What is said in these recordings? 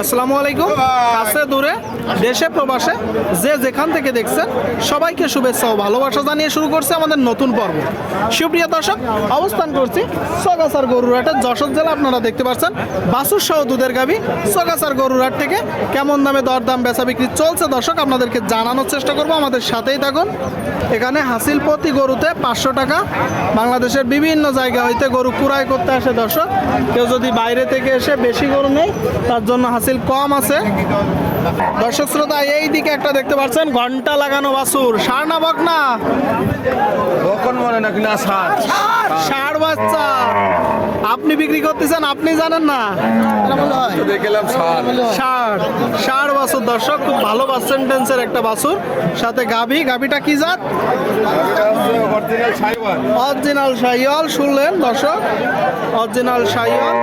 আসসালামু আলাইকুম। কাছে, দূরে, দেশে, প্রবাসে, যে যেখান থেকে দেখছেন, সবাইকে শুভেচ্ছা ও ভালোবাসা জানিয়ে শুরু করছে আমাদের নতুন পর্ব। সুপ্রিয় দর্শক, অবস্থান করছি সগাসার গরুরহাটের যশোর জেলা আপনারা দেখতে পাচ্ছেন বাসুর সহ দুধের গাবি সগাসার গরুরহাট থেকে কেমন দামে দরদাম বেচা বিক্রি চলছে দর্শক, আপনাদেরকে জানানোর চেষ্টা করব। আমাদের সাথেই থাকুন। এখানে হাসিল প্রতি গরুতে পাঁচশো টাকা। বাংলাদেশের বিভিন্ন জায়গা হইতে গরু কুড়াই করতে আসে দর্শক। কেউ যদি বাইরে থেকে এসে বেশি গরু নেই তার জন্য হাসিল কম আছে। দর্শক শ্রোতা এই দিকে একটা দেখতে পাচ্ছেন ঘণ্টা লাগানো বাসুর। সার না বক না? কখন মনে নাকি? না সার। ষাড় বাচ্চা। আপনি বিক্রি করতেছেন আপনি জানেন না? দেখলাম সার। ষাড় ষাড় বাছুর দর্শক খুব ভালো পার্সেন্টেন্সের একটা বাছুর সাথে গাভি। গাভিটা কি জাত? অরিজিনাল শাহিওয়াল শুনলেন দর্শক। অরিজিনাল শাহিওয়াল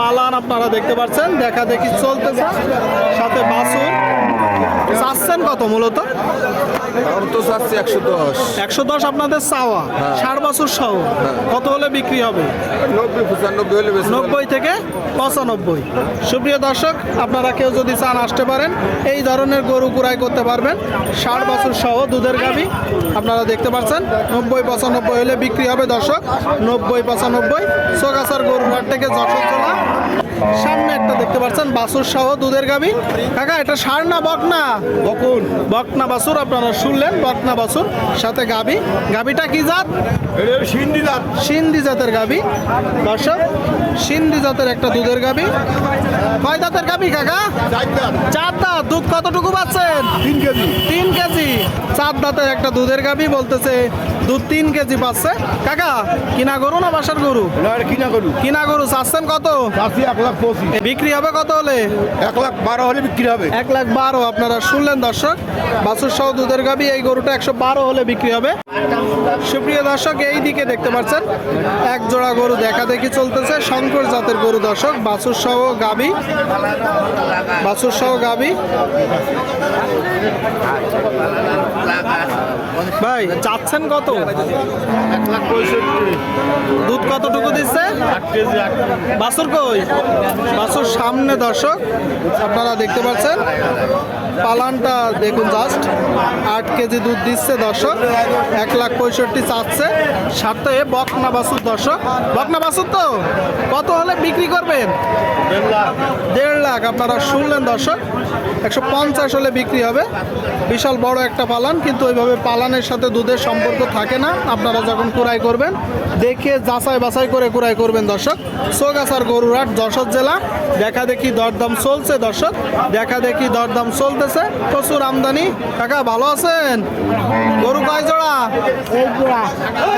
পালান আপনারা দেখতে পাচ্ছেন। দেখা দেখি চলতেছে। সাথে বাসুর। চাচ্ছেন কত মূলত? দাম তো চাচ্ছি একশো দশ। একশো দশ আপনাদের চাওয়া। ষাট বছর সহ। কত হলে বিক্রি হবে? নব্বই পঁচানব্বই হলে নব্বই থেকে পঁচানব্বই। সুপ্রিয় দর্শক আপনারা কেউ যদি চান আসতে পারেন এই ধরনের গরু কুড়াই করতে পারবেন। ষাট বছর সহ দুধের গাভি। আপনারা দেখতে পাচ্ছেন নব্বই পঁচানব্বই হলে বিক্রি হবে দর্শক। নব্বই পঁচানব্বই সোগাছার গরুর হাট থেকে যশোর জেলা সামনে একটা দেখতে পাচ্ছেন বাসুর সহ দুধের গাভি। কাকা এটা সার না বকনা বকুন বকনা বাসুর আপনারা শুনলেন বকনা বাসুর সাথে গাভি গাভিটা কি জাত? সিন্ডি দাঁত সিন্ধি জাতের গাবি। দর্শক সিন্ধি জাতের একটা দুধের গাবি। কয় দাঁতের গাবি কাকা? চার দাঁত। দুধ কতটুকু পাচ্ছেন? তিন কেজি। তিন কেজি। চার দাঁতের একটা দুধের গাবি বলতেছে দুধ তিন কেজি পাচ্ছে। কাকা কিনা গরু না বাসার গরু? কিনা গরু। কিনা গরু চাচ্ছেন কত? এক লাখ পঁচিশ। বিক্রি হবে কত হলে? এক লাখ বারো হলে বিক্রি হবে। এক লাখ বারো আপনারা শুনলেন দর্শক। বাছুর সহ দুধের গাবি এই গরুটা একশো বারো হলে বিক্রি হবে। সুপ্রিয় দর্শক, এই দিকে দেখতে পাচ্ছেন, এক জোড়া গরু দেখা দেখি চলতেছে। শঙ্কর জাতের গরু দর্শক, বাছুর সহ গাবি বাছুর সহ গাবি ভাই, চাচ্ছেন কত? দুধ কতটুকু দিচ্ছে? বাছুর কই? বাছুর সামনে দর্শক, আপনারা দেখতে পাচ্ছেন। পালানটা দেখুন জাস্ট আট কেজি দুধ দিচ্ছে দর্শক, এক লাখ পঁয়ষট্টি চাচ্ছে। সাথে বকনা বাছুর দর্শক। বকনা বাছুর তো, কত হলে বিক্রি করবেন? দেড় লাখ, আপনারা শুনলেন দর্শক। একশো পঞ্চাশ হলে বিক্রি হবে। বিশাল বড় একটা পালান, কিন্তু ওইভাবে পালানের সাথে দুধের সম্পর্ক থাকে না। আপনারা যখন কুড়াই করবেন, দেখে যাচাই বাছাই করে কুড়াই করবেন দর্শক। সোগাছার গরুরহাট, যশোর জেলা। দেখা দেখি দরদাম চলছে দর্শক। দেখা দেখি দরদাম চলতেছে প্রচুর আমদানি। কাকা ভালো আছেন? গরু কয় জোড়া?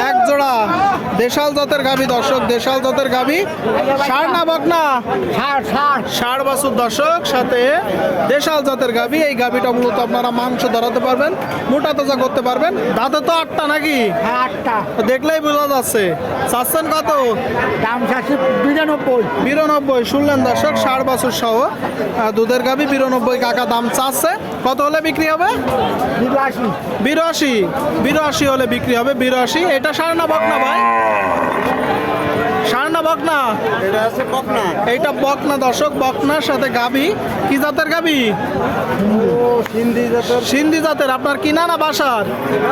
এক জোড়া। দেশাল জাতের গাভী দর্শক দেশাল জাতের গাভী। সার না বকনা ষাট বছর দর্শক সাথে দেশাল জাতের গাভী। এই গাভীটা মূলত আপনারা মাংস ধরাতে পারবেন মোটা তাজা করতে পারবেন। দাঁতে তো আটটা নাকি? আটটা। দেখলেই বোঝা যাচ্ছে। চাচ্ছেন কত? দাম চাচ্ছি বিরানব্বই। বিরানব্বই শুনলেন দর্শক ষাট বছর সহ দুধের গাভী বিরানব্বই কাকা দাম চাচ্ছে। কত হলে বিক্রি হবে? বিরাশি বিরাশি বিরাশি হলে বিক্রি হবে বিরাশি। এটা সার না বকনা ভাই? না বকনা। এটা আছে বকনা। এইটা বকনা দর্শক বকনার সাথে গাবি কি জাতের গাবি সিন্ধি জাতের। সিন্ধি জাতের। আপনার কিনা না বাসার?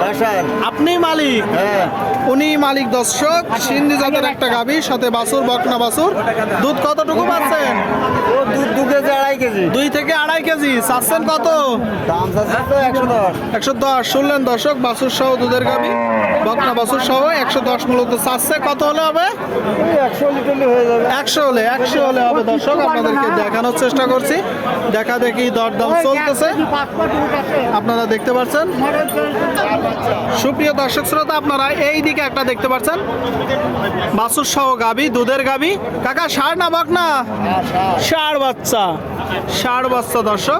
বাসার। আপনি মালিক? হ্যাঁ। উনি মালিক দর্শক। সিন্ধি জাতের একটা গাবি সাথে বকনা দুধ কতটুকু পাচ্ছেন? দুধ দু কেজি আড়াই কেজি। দুই থেকে কেজি চাচ্ছেন কত? দাম একশো দশ। শুনলেন দর্শক বাছুর সহ দুধের গাবি বকনা বাছুর সহ একশো দশ মূলত। চাচ্ছে কত হলে হবে? একশো হয়ে হলে একশো হলে হবে দর্শক আপনাদেরকে দেখানোর চেষ্টা করছি। দেখা দেখি দরদাম চলতেছে। আপনারা দেখতে পাচ্ছেন। সুপ্রিয় দর্শক শ্রোতা আপনারা এই দিকে একটা দেখতে পাচ্ছেন। বাসুর সহ গাবি দুধের গাবি কাকা ষাড় না বক না ষাড় বাচ্চা। ষাড় বাচ্চা দর্শক।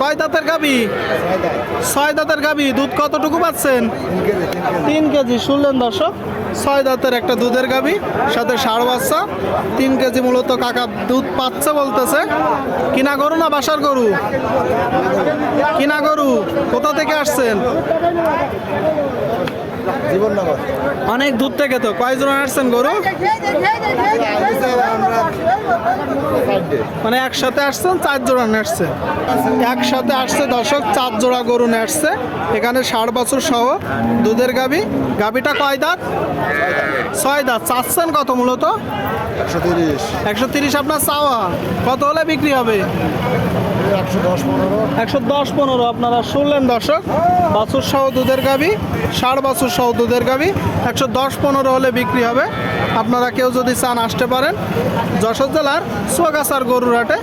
কয় দাঁতের গাবি? ছয় দাঁতের গাবি। দুধ কতটুকু পাচ্ছেন? তিন কেজি। শুনলেন দর্শক, ছয় দাঁতের একটা দুধের গাবি, সাথে ষাড় বাচ্চা। তিন কেজি মূলত কাকা দুধ পাচ্ছে বলতেছে। কিনা গরু না বাসার গরু? কিনা গরু, কোথা থেকে আসছেন? অনেক দূর থেকে তো। কয়জন আসছেন গরু? মানে একসাথে আসছেন চার জোড়া নিয়ে আসছে একসাথে আসছে দর্শক চার জোড়া গরু নিয়ে আসছে। এখানে ষাট বছর সহ দুধের গাবি গাবিটা কয় দাঁত? ছয় দাঁত। চাচ্ছেন কত মূলত? একশো তিরিশ। একশো তিরিশ আপনার চাওয়া। কত হলে বিক্রি হবে? একশো দশ পনেরো। আপনারা শুনলেন দর্শক বাছুর সহ দুধের গাবি ষাট বাছুর সহ দুধের গাবি একশো দশ পনেরো হলে বিক্রি হবে। আপনারা কেউ যদি চান আসতে পারেন যশোর জেলার সোগাছার গরুর হাটে।